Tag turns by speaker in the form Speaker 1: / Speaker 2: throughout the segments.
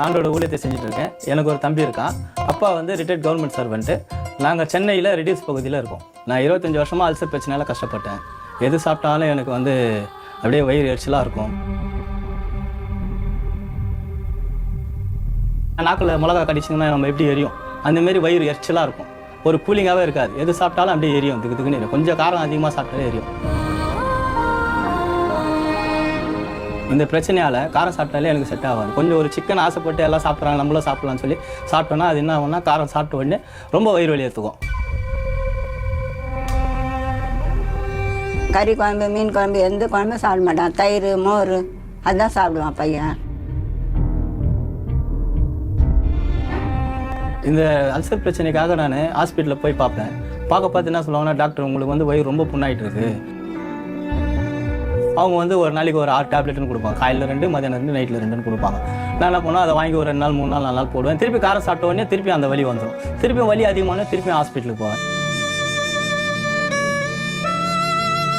Speaker 1: ஆண்டோட ஊழியத்தை செஞ்சுட்டு இருக்கேன் எனக்கு ஒரு தம்பி இருக்கான். அப்பா வந்து ரிட்டையர்ட் கவர்மெண்ட் சர்வெண்ட்டு நாங்கள் சென்னையில் ரெடியூஸ் பகுதியில் இருக்கோம். நான் இருபத்தஞ்சி வருஷமாக அல்சர் பிரச்சனையால் கஷ்டப்பட்டேன். எது சாப்பிட்டாலும் எனக்கு வந்து அப்படியே வயிறு எரிச்சலாக இருக்கும். நாக்கில் மிளகா கடிச்சிங்கன்னா நம்ம எப்படி எரியும்? அந்த மாதிரி வயிறு எரிச்சலாக இருக்கும். ஒரு கூலிங்காகவே இருக்காது. எது சாப்பிட்டாலும் அப்படியே எரியும். திக்கு திக்குன்னு எரியும். கொஞ்சம் காரம் அதிகமாக சாப்பிட்டாலே எரியும். இந்த பிரச்சனையால் காரம் சாப்பிட்டாலே எனக்கு செட் ஆகாது. கொஞ்சம் ஒரு சிக்கன் ஆசைப்பட்டு எல்லாம் சாப்பிட்றாங்க நம்மளும் சாப்பிடலாம்னு சொல்லி சாப்பிட்டோன்னா அது என்ன ஆகும்னா காரம் சாப்பிட்ட உடனே ரொம்ப வயிறு வலி எடுத்துக்கும்
Speaker 2: கறி குழம்பு மீன் குழம்பு எந்த குழம்பும் சாப்பிட மாட்டான். தயிர் மோர் அதுதான் சாப்பிடுவான் பையன்.
Speaker 1: இந்த அல்சர் பிரச்சனைக்காக நான் ஹாஸ்பிட்டலில் போய் பார்ப்பேன். பார்க்க பார்த்து என்ன சொல்லுவாங்கன்னா டாக்டர் உங்களுக்கு வந்து வயிறு ரொம்ப புண்ணாயிட்டு இருக்கு. அவங்க வந்து ஒரு நாளைக்கு ஒரு ஆறு டேப்லெட்னு கொடுப்பாங்க. காலையில் ரெண்டு மதியானம் ரெண்டு நைட்டில் ரெண்டுன்னு கொடுப்பாங்க. நான் என்ன பண்ணுவேன் அதை வாங்கி ஒரு ரெண்டு நாள் மூணு நாள் நாலு நாள் போடுவேன். திருப்பி காரம் சாப்பிட்ட உடனே திருப்பி அந்த வலி வந்துடும் திருப்பி வலி அதிகமான திருப்பி ஹாஸ்பிட்டலுக்கு போவேன்.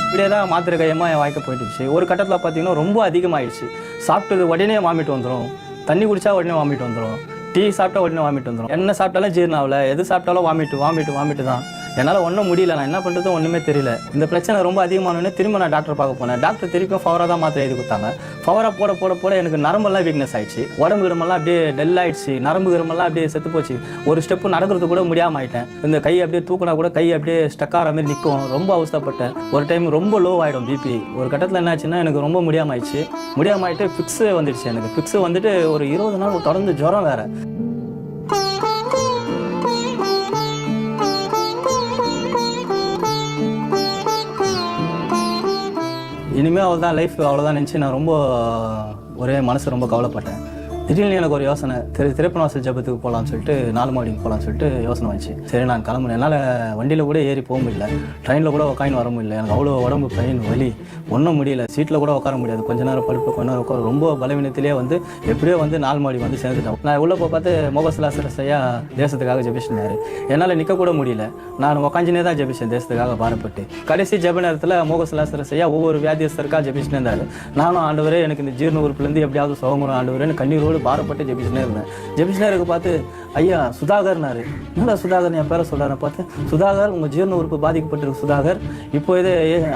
Speaker 1: இப்படியே தான் மாத்திரை கையமாக என் வாழ்க்கை போயிட்டுச்சு ஒரு கட்டத்தில் பார்த்தீங்கன்னா ரொம்ப அதிகமாகிடுச்சு சாப்பிட்டது உடனே வாமிட் வந்துடும் தண்ணி குடித்தா உடனே வாமிட் வந்துடும் டீ சாப்பிட்டா உடனே வாமிட் வந்துடும் என்ன சாப்பிட்டாலும் ஜீரணம் ஆகல. எது சாப்பிட்டாலும் வாமிட்டு வாமிட்டு வாமிட்டு தான். என்னால் ஒன்றும் முடியல. நான் என்ன பண்ணுறது ஒன்றுமே தெரியல. இந்த பிரச்சனை ரொம்ப அதிகமானோடனே திரும்ப நான் டாக்டர் பார்க்க போனேன். டாக்டர் திருப்பியும் ஃபவராக தான் மாத்திரை எழுதி கொடுத்தாங்க. ஃபவராக போட போட போட எனக்கு நரம்பெல்லாம் வீக்னஸ் ஆயிடுச்சு. உடம்பு கிரமெல்லாம் அப்படியே டெல் ஆயிடுச்சு. நரம்பு கிரமெல்லாம் அப்படியே செத்து போச்சு. ஒரு ஸ்டெப்பு நடக்கிறது கூட முடியாமல் ஆயிட்டேன். இந்த கை அப்படியே தூக்கினா கூட கை அப்படியே ஸ்டக் ஆகிற மாதிரி நிற்கும் ரொம்ப அவஸ்தைப்பட்டேன். ஒரு டைம் ரொம்ப லோ ஆகிடும் பிபி ஒரு கட்டத்தில் என்னாச்சுன்னா எனக்கு ரொம்ப முடியாமல் ஆயிடுச்சு. முடியாமல் ஆயிட்டு ஃபிக்ஸு வந்துடுச்சு எனக்கு. ஃபிக்ஸு வந்துட்டு ஒரு இருபது நாள் தொடர்ந்து ஜுரம் வேறு. இனிமேல் அவ்வளோதான் லைஃப் அவ்வளோதான் நினச்சி நான் ரொம்ப ஒரே மனசு ரொம்ப கவலைப்பட்டேன். திடீர்னு எனக்கு ஒரு யோசனை. திரு திரைப்பணவாசல் ஜபத்துக்கு போகலான்னு சொல்லிட்டு நாலு மாடிக்கு போகலான்னு சொல்லிட்டு யோசனை வந்துச்சு. சரி நான் கிளம்புனேன் என்னால் வண்டியில் கூட ஏறி போக முடியல. ட்ரெயினில் கூட உட்காந்து வர முடியல. எனக்கு அவ்வளோ உடம்பு பெயின் வலி. ஒன்றும் முடியல. சீட்டில் கூட உட்கார முடியாது. கொஞ்ச நேரம் படுப்பு கொஞ்ச நேரம் உட்கார ரொம்ப பலவீனத்திலே வந்து எப்படியோ வந்து நாலு மாடி வந்து சேர்ந்துட்டேன் நான் உள்ளே போய் பார்த்து மோகசிலாசர செய்யா தேசத்துக்காக ஜெபிச்சிருந்தாரு என்னால் நிற்கக்கூட முடியல. நான் உக்காஞ்சினே தான் ஜெபிச்சேன் தேசத்துக்காக பாரப்பட்டு. கடைசி ஜெப நேரத்தில் மோகசிலாசர செய்யா ஒவ்வொரு வியாதியஸ்தருக்காக ஜெபிச்சுனே இருந்தார். நானும் ஆண்டவரே எனக்கு இந்த ஜீர்ண உறுப்புலேருந்து எப்படியாவது சுகமுறம் ஆண்டவரேன்னு கண்ணீரோடு பாரப்பட்டு ஜெபிச்சுனே இருந்தேன். ஜெபிச்சுனே இருக்க பார்த்து ஐயா சுதாகர்னாரு. என்னடா சுதாகர் என் பேரை சொல்கிறாரு பார்த்து சுதாகர் உங்கள் ஜீரண உறுப்பு பாதிக்கப்பட்டிருக்கு சுதாகர். இப்போ இது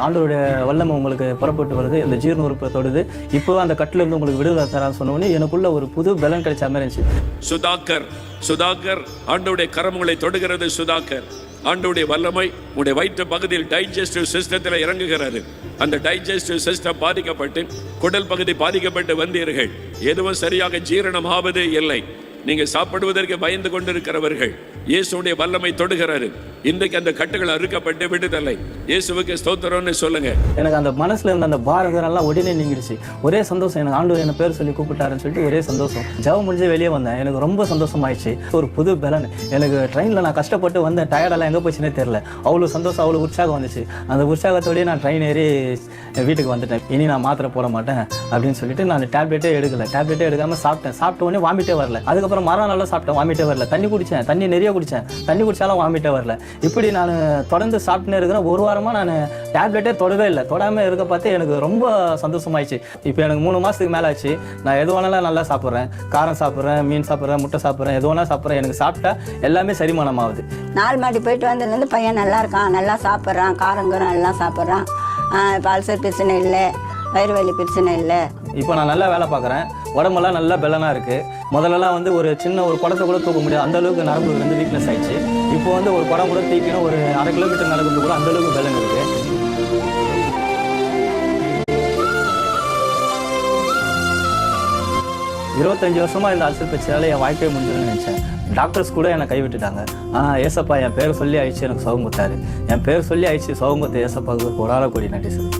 Speaker 1: ஆண்டோருடைய வல்லமை உங்களுக்கு புறப்பட்டு வருது. இந்த ஜீரண உறுப்பை தொடுது. இப்போ அந்த கட்டிலிருந்து உங்களுக்கு விடுதலை தரான்னு சொன்னோடனே எனக்குள்ள ஒரு புது பலன் கிடைச்ச மாதிரி இருந்துச்சு.
Speaker 3: சுதாகர் சுதாகர் ஆண்டோடைய கரமுகளை தொடுகிறது சுதாகர். ஆண்டவுடைய வல்லமை உடைய வயிற்று பகுதியில் டைஜஸ்டிவ் சிஸ்டத்தில் இறங்குகிறது. அந்த டைஜஸ்டிவ் சிஸ்டம் பாதிக்கப்பட்டு குடல் பகுதி பாதிக்கப்பட்டு வந்தீர்கள். எதுவும் சரியாக ஜீரணம் ஆவது இல்லை. நீங்க சாப்பிடுவதற்கு பயந்து கொண்டிருக்கிறவர்கள். இயேசுடைய வல்லமை தொடுகிறாரு இன்றைக்கு அந்த கட்டுகள் அறுக்கப்பட்டு விடுதலை. இயேசுவுக்கு ஸ்தோத்திரம்னு சொல்லுங்க.
Speaker 1: எனக்கு அந்த மனசுல இருந்த அந்த பாரதரெல்லாம் உடனே நீங்கிடுச்சு. ஒரே சந்தோஷம் எனக்கு ஆண்டு என்ன பேர் சொல்லி கூப்பிட்டாருன்னு சொல்லிட்டு ஒரே சந்தோஷம். ஜெபம் முடிஞ்சு வெளியே வந்தேன். எனக்கு ரொம்ப சந்தோஷமாயிடுச்சு. ஒரு புது பலன். எனக்கு ட்ரெயினில் நான் கஷ்டப்பட்டு வந்தேன். டயர்டெல்லாம் எங்கே போச்சுன்னே தெரில அவ்வளோ சந்தோஷம் அவ்வளோ உற்சாகம் வந்துச்சு. அந்த உற்சாகத்தோடய நான் ட்ரெயின் ஏறி வீட்டுக்கு வந்துட்டேன். இனி நான் மாத்திரை போட மாட்டேன் அப்படின்னு சொல்லிட்டு நான் டேப்லெட்டே எடுக்கல. டேப்லெட்டே எடுக்காமல் சாப்பிட்டேன். சாப்பிட்ட உடனே வாமிட்டே வரல. அதுக்கப்புறம் மரம் நல்லா சாப்பிட்டேன். வாமிட்டே வரல. தண்ணி குடித்தேன் தண்ணி நிறைய குடித்தேன் தண்ணி குடித்தாலும் வாமிட்டே வரல. இப்படி நான் தொடர்ந்து சாப்பிட்டுனே இருக்கிறேன் ஒரு வாரமாக நான் டேப்லெட்டே தொடவே இல்லை. தொடாமல் இருக்க பார்த்து எனக்கு ரொம்ப சந்தோஷமாயிடுச்சு. இப்போ எனக்கு மூணு மாதத்துக்கு மேலே ஆச்சு நான் எது வேணாலும் நல்லா சாப்பிட்றேன். காரம் சாப்பிட்றேன் மீன் சாப்பிட்றேன் முட்டை சாப்பிட்றேன் எது வேணாலும் சாப்பிட்றேன். எனக்கு சாப்பிட்டா எல்லாமே செரிமானம் ஆகுது
Speaker 2: நாலு மாடி போயிட்டு வந்ததுலேருந்து பையன் நல்லா இருக்கான். நல்லா சாப்பிட்றான். காரங்கரம் எல்லாம் சாப்பிட்றான். இப்போ அல்சர் பிரச்சனை இல்லை. வயிறு வலி பிரச்சனை இல்லை.
Speaker 1: இப்போ நான் நல்லா வேலை பார்க்குறேன். உடம்பெல்லாம் நல்லா பெலனாக இருக்குது முதல்லலாம் வந்து ஒரு சின்ன ஒரு குடத்தை கூட தூக்க முடியாது. அந்த அளவுக்கு நரம்பு வந்து வீக்னஸ் ஆயிடுச்சு. இப்போ வந்து ஒரு குடம் கூட தூக்கினா ஒரு அரை கிலோமீட்டர் நடக்கிறது கூட அந்த அளவுக்கு பெலன் இருக்குது இருபத்தஞ்சி வருஷமாக இந்த அல்சர் பிரச்சனையால என் வாழ்க்கையை முடிஞ்சதுன்னு நினச்சேன். டாக்டர்ஸ் கூட என்னை கைவிட்டுட்டாங்க. ஆனால் ஏசப்பா என் பேர் சொல்லி ஆயிடுச்சு எனக்கு சுகம் கொடுத்தாரு. என் பேர் சொல்லி ஆயிடுச்சு சுகம் கொடுத்த ஏசப்பாவுக்கு ஒரு ஆளக்கூடிய நன்றி சார்